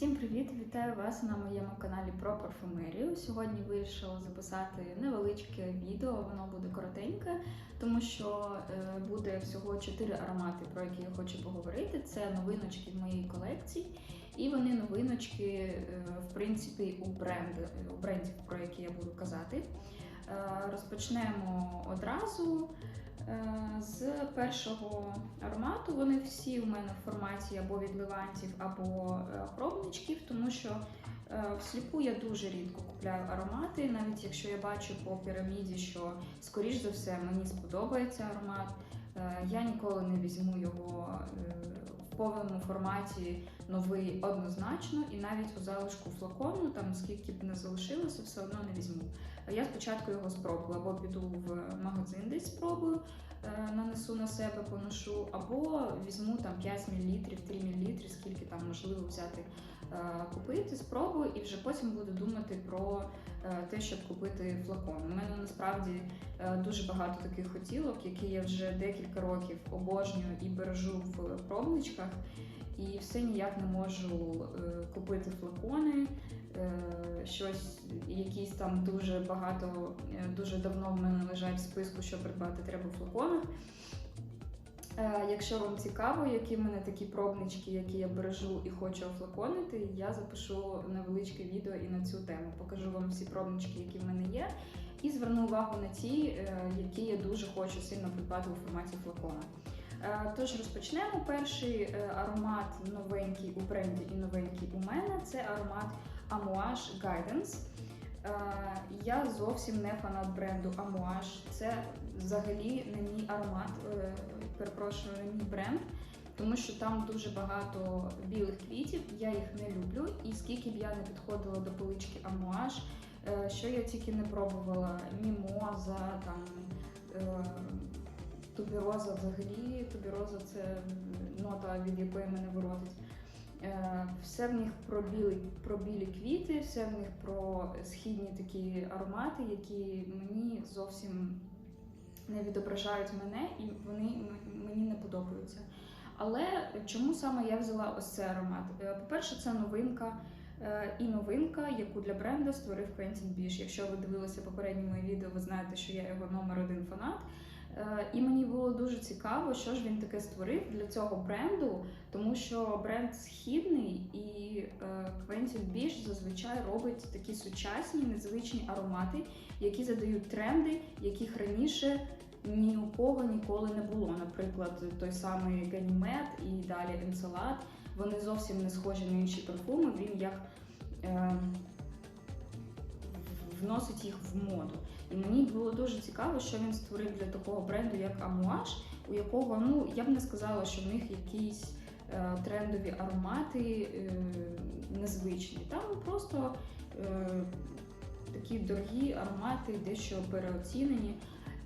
Всім привіт! Вітаю вас на моєму каналі про парфумерію. Сьогодні вирішила записати невеличке відео, воно буде коротеньке, тому що е, буде всього 4 аромати, про які я хочу поговорити. Це новиночки в моїй колекції, і вони новиночки, е, в принципі, у бренду, у брендів, про які я буду казати. Е, Розпочнемо одразу. Е, З першого аромату вони всі у мене в форматі або від левантів, або е, пробничків, тому що е, всліпу я дуже рідко купляю аромати, навіть якщо я бачу по піраміді, що скоріш за все мені сподобається аромат. Я ніколи не візьму його в повному форматі новий однозначно, і навіть у залишку флакону, там скільки б не залишилося, все одно не візьму. Я спочатку його спробую, або піду в магазин десь спробую, е, нанесу на себе, поношу, або візьму там 5 мл, 3 мл, скільки там можливо взяти, е, купити, спробую, і вже потім буду думати про е, те, щоб купити флакон. У мене насправді дуже багато таких хотілок, які я вже декілька років обожнюю і бережу в пробничках. І все ніяк не можу е, купити флакони, е, щось, якісь там дуже багато, е, дуже давно в мене лежать в списку, що придбати треба в флаконах. Якщо вам цікаво, які в мене такі пробнички, які я бережу і хочу офлаконити, я запишу невеличке відео і на цю тему. Покажу вам всі пробнички, які в мене є, і зверну увагу на ті, які я дуже хочу сильно придбати у форматі флакона. Е, Тож розпочнемо. Перший е, аромат новенький у бренді і новенький у мене це аромат Amouage Guidance. Е, Я зовсім не фанат бренду Amouage. Це взагалі не мій аромат, перепрошую, не мій бренд, тому що там дуже багато білих квітів, я їх не люблю. І скільки б я не підходила до полички Amouage, що я тільки не пробувала, мімоза, там. Тубіроза взагалі, тубіроза це нота, від якої мене воротить. Е, Все в них про білі, про білі квіти, все в них про східні такі аромати, які мені зовсім не відображають мене і вони мені не подобаються. Але чому саме я взяла ось цей аромат? Е, По-перше, це новинка. е, І новинка, яку для бренду створив Квентін Біш. Якщо ви дивилися попередні мої відео, ви знаєте, що я його номер один фанат. Е, І мені було дуже цікаво, що ж він таке створив для цього бренду, тому що бренд східний і Квентін Біш зазвичай робить такі сучасні, незвичні аромати, які задають тренди, яких раніше ні у кого ніколи не було. Наприклад, той самий Ганімед і далі Енцелад. Вони зовсім не схожі на інші парфуми. Він як е, вносить їх в моду. І мені було дуже цікаво, що він створив для такого бренду, як Амуаш, у якого ну я б не сказала, що в них якісь е, трендові аромати е, незвичні. Там просто е, такі дорогі аромати, дещо переоцінені.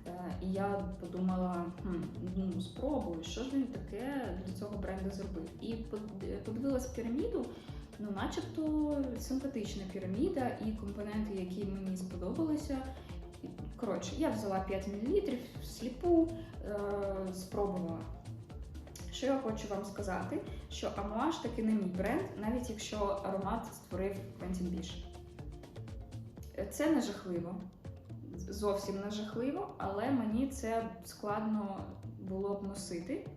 Е, І я подумала, хм, ну спробую, що ж він таке для цього бренду зробив. І под- подивилась піраміду. Ну, начебто симпатична піраміда і компоненти, які мені сподобалися. Коротше, я взяла 5 мл сліпу, е, спробувала. Що я хочу вам сказати, що Амуаш таки не мій бренд, навіть якщо аромат створив Quentin Біш. Це не жахливо, зовсім не жахливо, але мені це складно було б носити.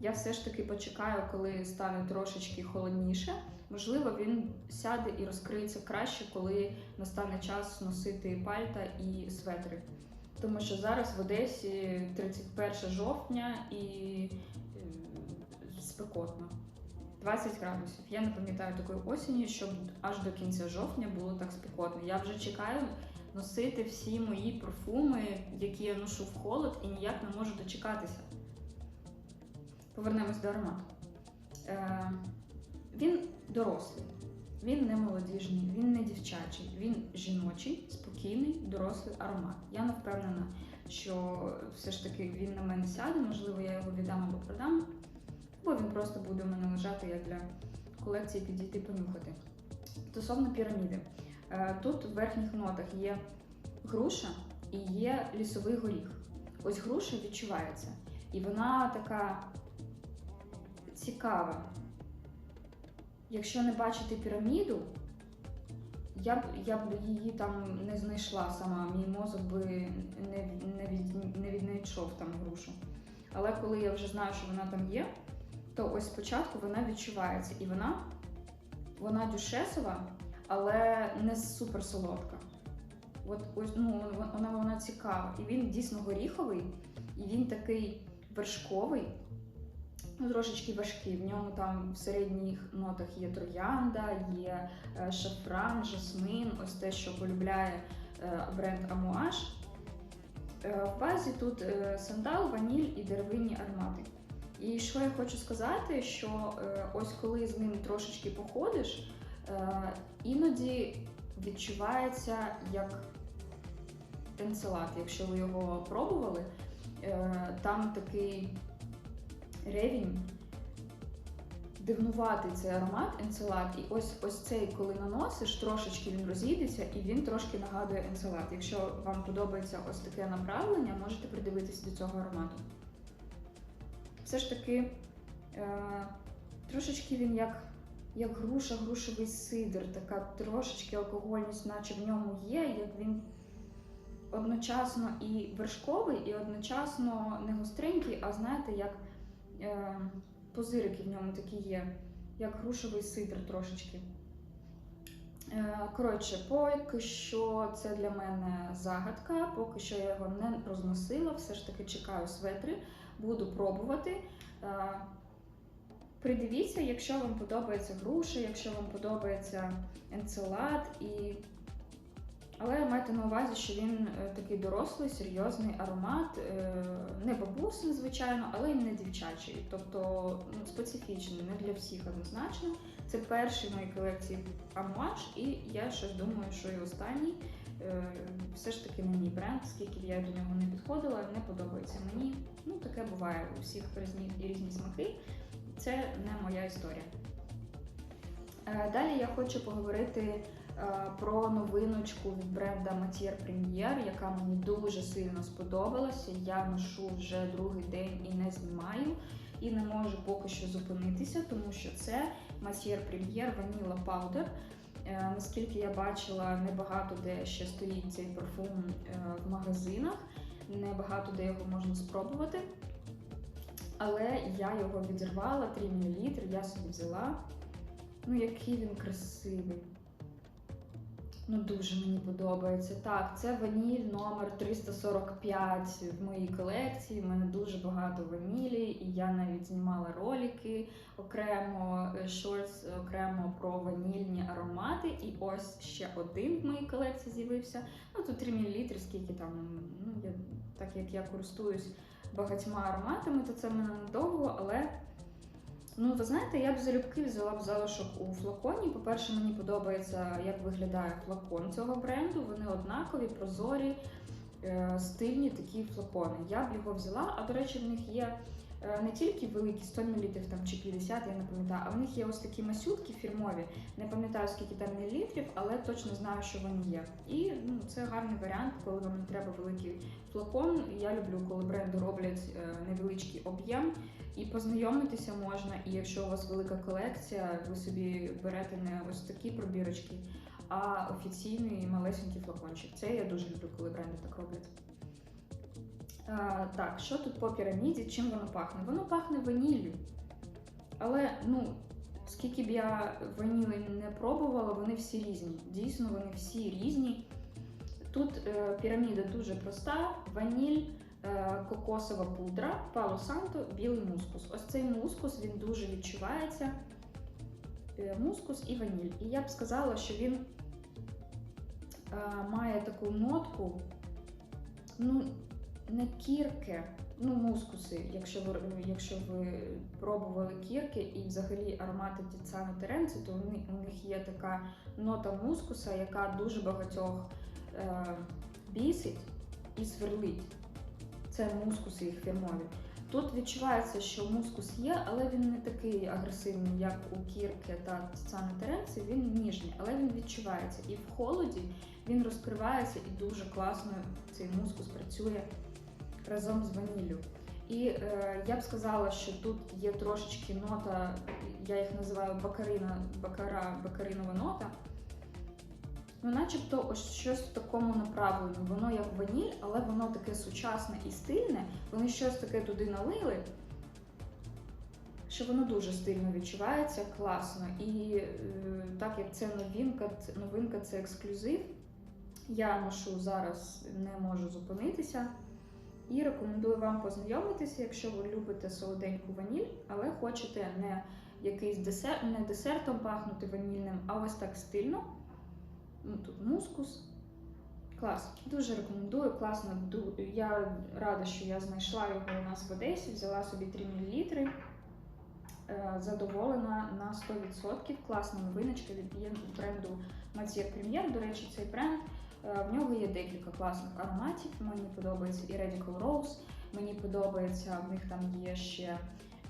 Я все ж таки почекаю, коли стане трошечки холодніше. Можливо, він сяде і розкриється краще, коли настане час носити пальта і светри. Тому що зараз в Одесі 31 жовтня і е, спекотно. 20 градусів. Я не пам'ятаю такої осені, щоб аж до кінця жовтня було так спекотно. Я вже чекаю носити всі мої парфуми, які я ношу в холод, і ніяк не можу дочекатися. Повернемось до аромату. Він дорослий, він не молодіжний, він не дівчачий, він жіночий, спокійний, дорослий аромат. Я не впевнена, що все ж таки він на мене сяде, можливо, я його віддам або продам, або він просто буде у мене лежати як для колекції підійти понюхати. Стосовно піраміди, Е, тут в верхніх нотах є груша і є лісовий горіх. Ось груша відчувається. І вона така цікава. Якщо не бачити піраміду, я б, я б її там не знайшла сама. Мій мозок би не, не, від, не віднайшов там грушу. Але коли я вже знаю, що вона там є, то ось спочатку вона відчувається. І вона, вона дюшесова, але не супер солодка. От ось ну вона, вона цікава. І він дійсно горіховий, і він такий вершковий, трошечки важкий. В ньому там в середніх нотах є троянда, є е, шафран, жасмин, ось те, що полюбляє е, бренд Амуаж. Е, В базі тут сандал, ваніль і деревинні аромати. І що я хочу сказати, що ось коли з ним трошечки походиш, іноді відчувається як енцелад. Якщо ви його пробували, там такий ревінь, дивнуватий цей аромат енцелад. І ось ось цей, коли наносиш, трошечки він розійдеться і він трошки нагадує енцелад. Якщо вам подобається ось таке направлення, можете придивитися до цього аромату. Все ж таки, е, трошечки він як як груша, грушевий сидр, така трошечки алкогольність, наче в ньому є, як він одночасно і вершковий, і одночасно не гостренький, а знаєте, як позирики в ньому такі є, як грушевий сидр трошечки. Е, коротше, поки що це для мене загадка, поки що я його не розносила, все ж таки чекаю светри, буду пробувати. Е, Придивіться, якщо вам подобається груша, якщо вам подобається енцелад, і... але майте на увазі, що він е, такий дорослий, серйозний аромат, е, не бабусин, звичайно, але й не дівчачий, тобто ну, специфічний, не для всіх однозначно. Це перший в моїй колекції амуаж, і я щось думаю, що і останній. Е, Все ж таки мій бренд, скільки б я до нього не підходила, не подобається мені. Ну, таке буває у всіх різні, різні смаки. Це не моя історія. Далі я хочу поговорити про новиночку від бренда Matier Premier, яка мені дуже сильно сподобалася. Я ношу вже другий день і не знімаю, і не можу поки що зупинитися, тому що це Matier Premier Vanilla Powder. Е, Наскільки я бачила, небагато де ще стоїть цей парфум в магазинах, небагато де його можна спробувати. Але я його відірвала 3 мл, я собі взяла. Ну, який він красивий. Ну, дуже мені подобається. Так, це ваніль номер 345 в моїй колекції. У мене дуже багато ванілі, і я навіть знімала ролики окремо, шортс окремо про ванільні аромати. І ось ще один в моїй колекції з'явився. Ну, тут 3 мл, скільки там, ну, я, так як я користуюсь багатьма ароматами, то це в мене недовго, але. Ну, ви знаєте, я б залюбки взяла б залишок у флаконі. По-перше, мені подобається, як виглядає флакон цього бренду. Вони однакові, прозорі, е, стильні такі флакони. Я б його взяла, а до речі, в них є е, не тільки великі 100 мл там, чи 50, я не пам'ятаю, а в них є ось такі масютки фірмові. Не пам'ятаю, скільки там мілілітрів, але точно знаю, що вони є. І ну, це гарний варіант, коли вам не треба великий флакон. Я люблю, коли бренди роблять е, невеличкий об'єм. І познайомитися можна, і якщо у вас велика колекція, ви собі берете не ось такі пробірочки, а офіційний малесенький флакончик. Це я дуже люблю, коли бренди так роблять. А, так, що тут по піраміді? Чим воно пахне? Воно пахне ваніллю. Але, ну, скільки б я ваніли не пробувала, вони всі різні. Дійсно, вони всі різні. Тут е, піраміда дуже проста, ваніль. Е, кокосова пудра, пало санто, білий мускус. Ось цей мускус він дуже відчувається. Е, мускус і ваніль. І я б сказала, що він е, має таку нотку, ну, не кірки, ну, мускуси, якщо ви якщо ви пробували кірки і взагалі аромати Тіцана Теренці, то вони, у них є така нота мускуса, яка дуже багатьох е, бісить і сверлить це мускуси їх фірмові. Тут відчувається, що мускус є, але він не такий агресивний, як у кірки та Тіцана Теренці, він ніжний, але він відчувається. І в холоді він розкривається і дуже класно цей мускус працює разом з ваніллю. І е, я б сказала, що тут є трошечки нота, я їх називаю бакарина, бакара, бакаринова нота. Ну, начебто, ось щось в такому направленні. Воно як ваніль, але воно таке сучасне і стильне. Вони щось таке туди налили, що воно дуже стильно відчувається, класно. І е, так як це новинка, новинка це ексклюзив. Я ношу зараз, не можу зупинитися. І рекомендую вам познайомитися, якщо ви любите солоденьку ваніль, але хочете не якийсь десерт, не десертом пахнути ванільним, а ось так стильно. Ну, Тут мускус. Клас. Дуже рекомендую. Класно. Я рада, що я знайшла його у нас в Одесі, взяла собі 3 мл. Задоволена на 100%. Класна новиночка від бренду Matier Premier. До речі, цей бренд. е, В нього є декілька класних ароматів. Мені подобається і Radical Rose. Мені подобається, в них там є ще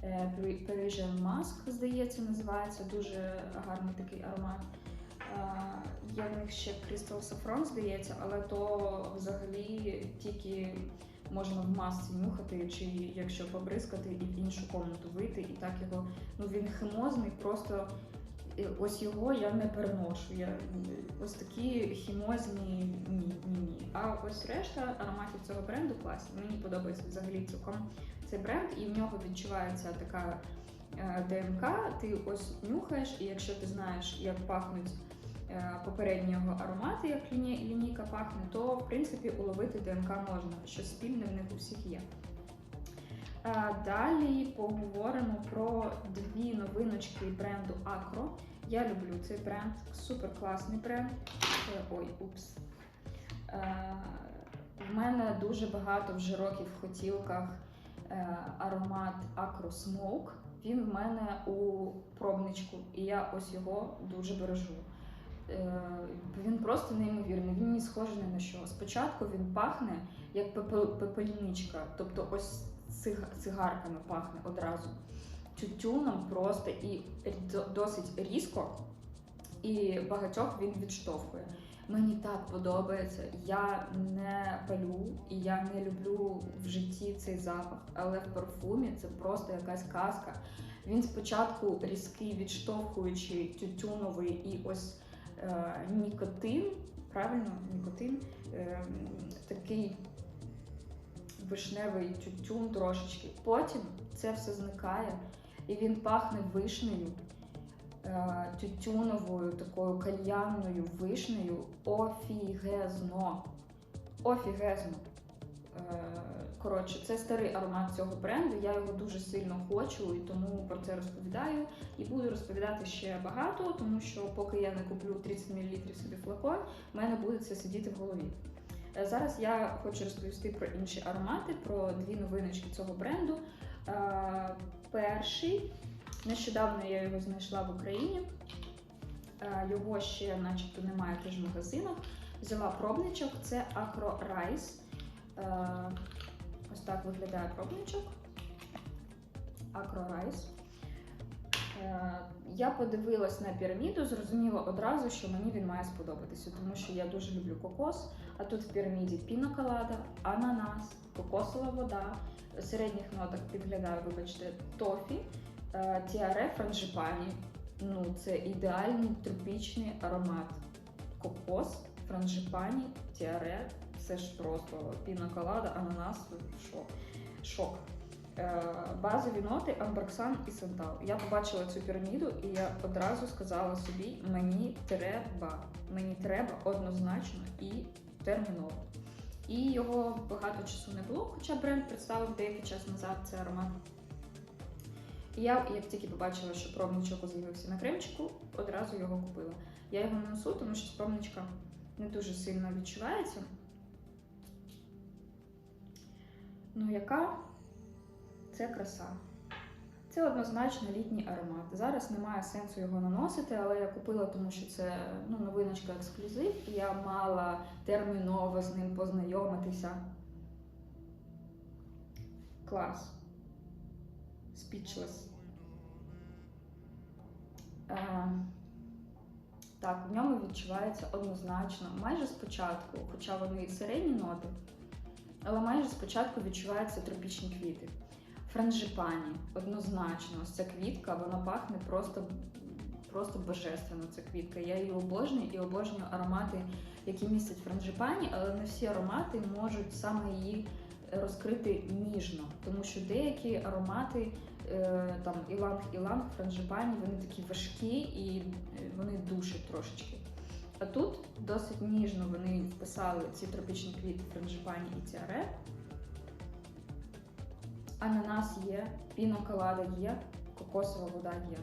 е, Pari- Parisian Mask, здається, називається. Дуже гарний такий аромат. Є в них ще Crystal Saffron, здається, але то взагалі тільки можна в масці нюхати, чи якщо побризкати і в іншу комнату вийти, і так його. Ну він химозний, просто е, ось його я не переношу. Я ось такі хімозні ні, ні, ні. А ось решта ароматів цього бренду класні. Мені подобається взагалі цілком цей бренд, і в нього відчувається така е, ДМК. Ти ось нюхаєш, і якщо ти знаєш, як пахнуть е, попередні його аромати, як лінійка пахне, то в принципі уловити ДМК можна, що спільне в них у всіх є. Е, Далі поговоримо про дві новиночки бренду Acro. Я люблю цей бренд, супер класний бренд. Е, Ой, упс. В мене дуже багато вже років в хотілках аромат Acro Smoke. Він в мене у пробничку, і я ось його дуже бережу. Е, Він просто неймовірний, він не схожий ні на що. Спочатку він пахне як пепельничка, тобто ось цигарками пахне одразу. Тютюном просто і досить різко, і багатьох він відштовхує. Мені так подобається. Я не палю і я не люблю в житті цей запах, але в парфумі це просто якась казка. Він спочатку різкий, відштовхуючий, тютюновий і ось нікотин, правильно, нікотин, е, такий вишневий тютюн трошечки. Потім це все зникає, і він пахне вишнею, е, тютюновою, такою кальянною вишнею. Офігезно. Офігезно. Е, Коротше, це старий аромат цього бренду. Я його дуже сильно хочу і тому про це розповідаю. І буду розповідати ще багато, тому що поки я не куплю 30 мл собі флакон, в мене буде це сидіти в голові. Е, Зараз я хочу розповісти про інші аромати, про дві новиночки цього бренду. Е, Перший, нещодавно я його знайшла в Україні. Його ще, начебто, немає теж в магазинах. Взяла пробничок, це Acro Rice. Е, Ось так виглядає пробничок. Rice. Е, Я подивилась на піраміду, зрозуміла одразу, що мені він має сподобатися, тому що я дуже люблю кокос. А тут в піраміді піноколада, ананас, кокосова вода. В середніх нотах підглядаю, вибачте, тофі, е, тіаре франжипані. Ну, це ідеальний тропічний аромат. Кокос, франжипані, тіаре. Це ж просто піноколада, ананас, шок. шок. Е, Базові ноти амброксан і сантал. Я побачила цю піраміду, і я одразу сказала собі: мені треба, мені треба однозначно і терміново. І його багато часу не було, хоча бренд представив деякий час назад цей аромат. І я, як тільки побачила, що пробничок з'явився на кремчику, одразу його купила. Я його не носу, тому що пробничка не дуже сильно відчувається. Ну, яка це краса. Це однозначно літній аромат. Зараз немає сенсу його наносити, але я купила, тому що це ну, новиночка ексклюзив, і я мала терміново з ним познайомитися. Клас. Speechless. Е, так, в ньому відчувається однозначно, майже спочатку, хоча вони середні ноти, але майже спочатку відчуваються тропічні квіти. Франжипані, однозначно, ось ця квітка, вона пахне просто, просто божественно. Ця квітка. Я її обожнюю і обожнюю аромати, які містять франжипані, але не всі аромати можуть саме її розкрити ніжно, тому що деякі аромати, е, там іланг іланг, франжипані, вони такі важкі і е, вони душать трошечки. А тут досить ніжно вони вписали ці тропічні квіти франжипані і тіаре. Ананас є, піноколада є, кокосова вода є.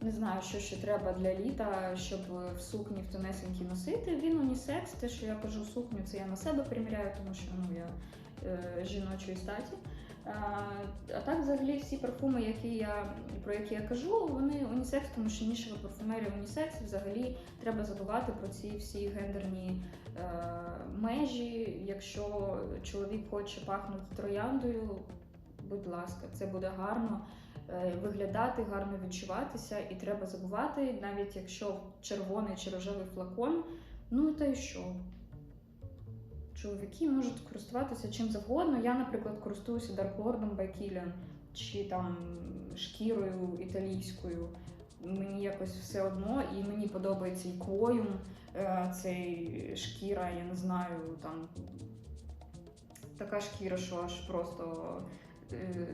Не знаю, що ще треба для літа, щоб в сукні в тонесенькі носити. Він унісекс, те, що я кажу сукню, це я на себе приміряю, тому що ну, я е, жіночої статі. А, так, взагалі, всі парфуми, які я, про які я кажу, вони унісекс, тому що нішева парфумерія унісекс, взагалі треба забувати про ці всі гендерні е, межі. Якщо чоловік хоче пахнути трояндою, будь ласка, це буде гарно е, виглядати, гарно відчуватися, і треба забувати, навіть якщо червоний чи рожевий флакон, ну та й що? Чоловіки можуть користуватися чим завгодно. Я, наприклад, користуюся Даркордом by чи там шкірою італійською. Мені якось все одно, і мені подобається і квоюм, е, цей шкіра, я не знаю, там така шкіра, що аж просто е,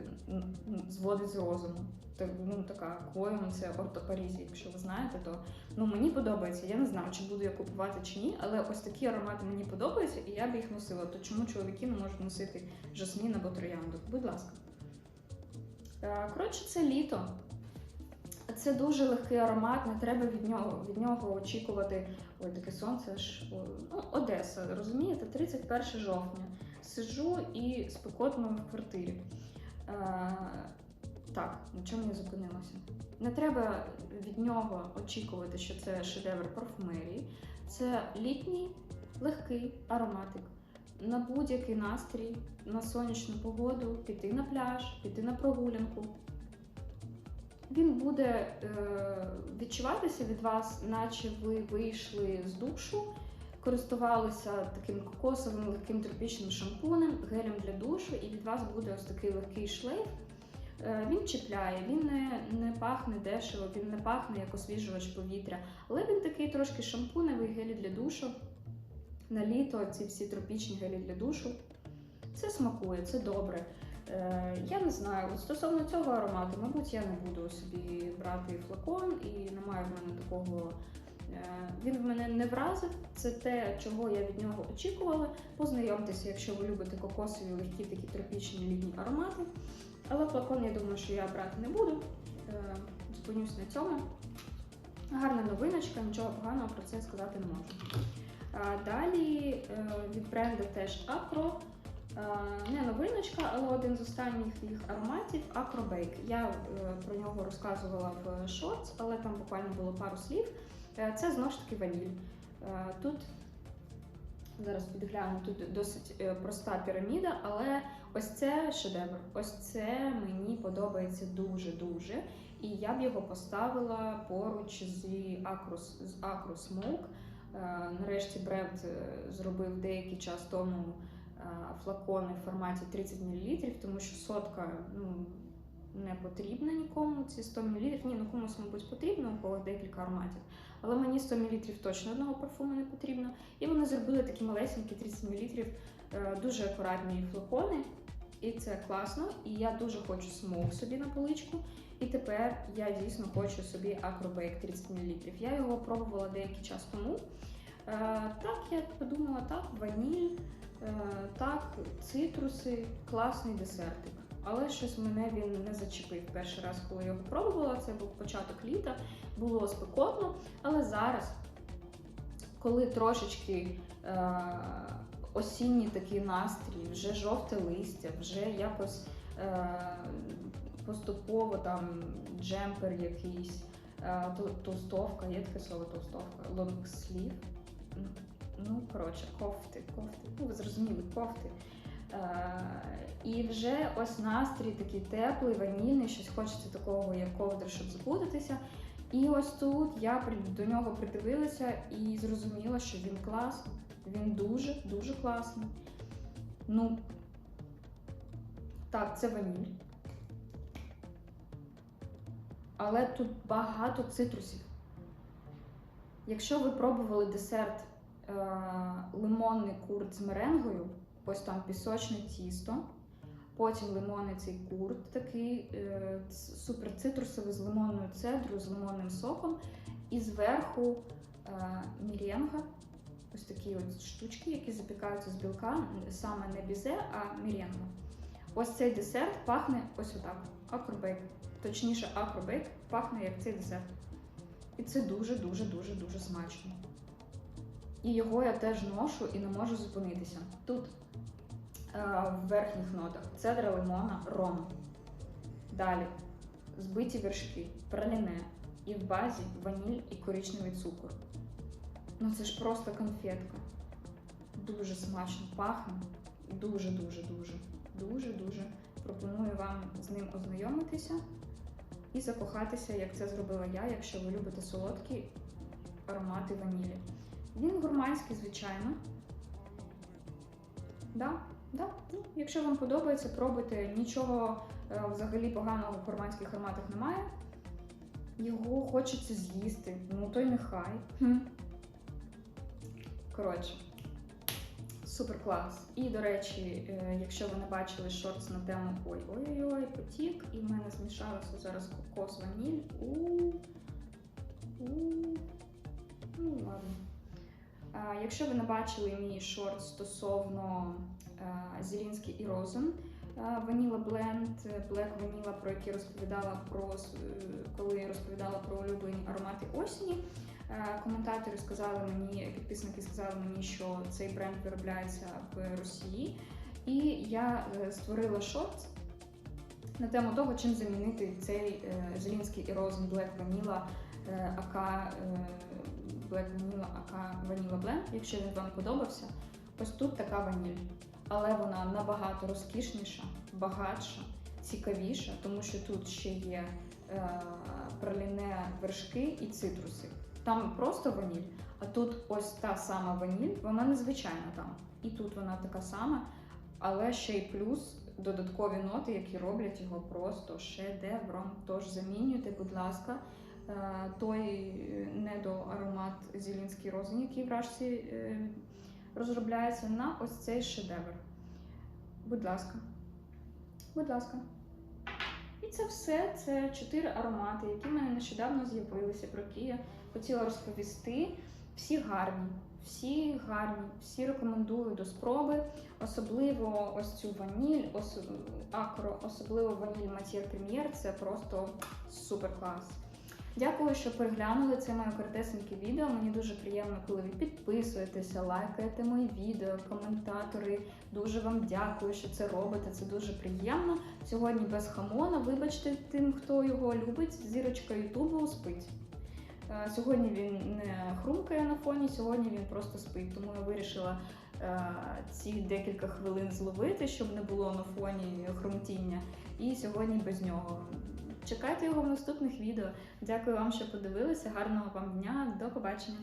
зводить з розуму. Ну, така квоюм, це ортопарізі, якщо ви знаєте, то ну мені подобається. Я не знаю, чи буду я купувати чи ні, але ось такі аромати мені подобаються, і я б їх носила. То чому чоловіки не можуть носити жасмін або троянду? Будь ласка. Е, Коротше, це літо. Це дуже легкий аромат, не треба від нього від нього очікувати. Ой, таке сонце ж ну, Одеса, розумієте? 31 жовтня. Сиджу і спекотно в квартирі. Так, на чому я зупинилася? Не треба від нього очікувати, що це шедевр парфумерії. Це літній легкий ароматик на будь-який настрій, на сонячну погоду, піти на пляж, піти на прогулянку. Він буде е, відчуватися від вас, наче ви вийшли з душу, користувалися таким кокосовим легким тропічним шампунем, гелем для душу, і від вас буде ось такий легкий шлейф. Е, Він чіпляє, він не, не пахне дешево, він не пахне як освіжувач повітря, але він такий трошки шампуневий гелі для душу. На літо ці всі тропічні гелі для душу. Це смакує, це добре. Е, я не знаю, от стосовно цього аромату, мабуть, я не буду собі брати флакон і немає в мене такого. е, Він в мене не вразив, це те, чого я від нього очікувала. Познайомтеся, якщо ви любите кокосові легкі такі тропічні літні аромати. Але флакон, я думаю, що я брати не буду. Е, Зупинюсь на цьому. Гарна новиночка, нічого поганого про це сказати не можу. Далі е, від бренду теж. Е, Не новиночка, але один з останніх їх ароматів Bake. Я е, про нього розказувала в шортс, але там буквально було пару слів. Е, Це знову ж таки ваніль. Е, Тут зараз підгляну, тут досить е, проста піраміда, але ось це шедевр. Ось це мені подобається дуже-дуже. І я б його поставила поруч з Acro, з Smoke. Е, Нарешті бренд е, зробив деякий час тому е, флакони в форматі 30 мл, тому що сотка ну, не потрібна нікому. Ці 100 мл. Ні, ну комусь, мабуть, потрібно, у когось декілька ароматів. Але мені 100 мл точно одного парфуму не потрібно. І вони зробили такі малесенькі 30 мл, дуже акуратні флакони. І це класно. І я дуже хочу смок собі на поличку. І тепер я дійсно хочу собі Acrobake 30 мл. Я його пробувала деякий час тому. Е, так, я подумала, так, ваніль, е, так, цитруси, класний десертик. Але щось мене він не зачепив перший раз, коли я його пробувала. Це був початок літа, було спекотно. Але зараз, коли трошечки е, осінній такий настрій, вже жовте листя, вже якось е, поступово там джемпер якийсь, е, толстовка, є таке слово толстовка, лонгслів. Ну, коротше, кофти, кофти. Ну, ви зрозуміли, кофти. Е, і вже ось настрій такий теплий, ванільний, щось хочеться такого, як ковдра, щоб закутатися. І ось тут я до нього придивилася і зрозуміла, що він класний. Він дуже, дуже класний. Ну, Так, це ваніль. Але тут багато цитрусів. Якщо ви пробували десерт е, лимонний курт з меренгою, ось там пісочне тісто, потім лимонний цей курт, такий е, супер цитрусовий з лимонною цедрою, з лимонним соком, і зверху е, міренга, ось такі от штучки, які запікаються з білка, саме не бізе, а міренга. Ось цей десерт пахне ось отак. Акробейк. Точніше, акробейк пахне як цей десерт. І це дуже-дуже дуже дуже смачно. І його я теж ношу і не можу зупинитися. Тут е, в верхніх нотах цедра лимона, ром. Далі збиті вершки, праліне. І в базі ваніль і коричневий цукор. Ну це ж просто конфетка. Дуже смачно пахне. Дуже, дуже, дуже, дуже, дуже. Пропоную вам з ним ознайомитися і закохатися, як це зробила я, якщо ви любите солодкі аромати ванілі. Він гурманський, звичайно. Да, да. Ну, якщо вам подобається, пробуйте. Нічого е, взагалі поганого в гурманських ароматах немає. Його хочеться з'їсти. Ну то й нехай. Коротше, супер клас. І, до речі, е, якщо ви не бачили шортс на тему ой ой ой потік, і в мене змішалося зараз кокос ваніль. У, у, ну ладно. Якщо ви не бачили мій шорт стосовно Зелінський і Розен Ваніла Бленд, Black Vanilla, про який розповідала про е, коли розповідала про улюблені аромати осені. Е, Коментатори сказали мені, підписники сказали мені, що цей бренд виробляється в Росії. І я е, створила шорт на тему того, чим замінити цей е, Зелінський і Розен Vanilla е, АК Black Vanilla АК Vanilla Blend, якщо він вам подобався. Ось тут така ваніль. Але вона набагато розкішніша, багатша, цікавіша, тому що тут ще є праліне вершки і цитруси. Там просто ваніль, а тут ось та сама ваніль, вона незвичайна там. І тут вона така сама, але ще й плюс додаткові ноти, які роблять його просто шедевром. Тож замінюйте, будь ласка, е, той недоаромат Зілінський розин, який в е, розробляється, на ось цей шедевр. Будь ласка. Будь ласка. І це все. Це чотири аромати, які в мене нещодавно з'явилися, про які я хотіла розповісти. Всі гарні, всі гарні, всі рекомендую до спроби. Особливо ось цю ваніль, ос... акро, особливо ваніль Матір Прем'єр. Це просто супер клас. Дякую, що переглянули це моє коротесеньке відео. Мені дуже приємно, коли ви підписуєтеся, лайкаєте мої відео, коментатори. Дуже вам дякую, що це робите. Це дуже приємно. Сьогодні без хамона. Вибачте тим, хто його любить. Зірочка Ютубу спить. Е, Сьогодні він не хрумкає на фоні, сьогодні він просто спить. Тому я вирішила е, ці декілька хвилин зловити, щоб не було на фоні хрумтіння. І сьогодні без нього. Чекайте його в наступних відео. Дякую вам, що подивилися. Гарного вам дня. До побачення.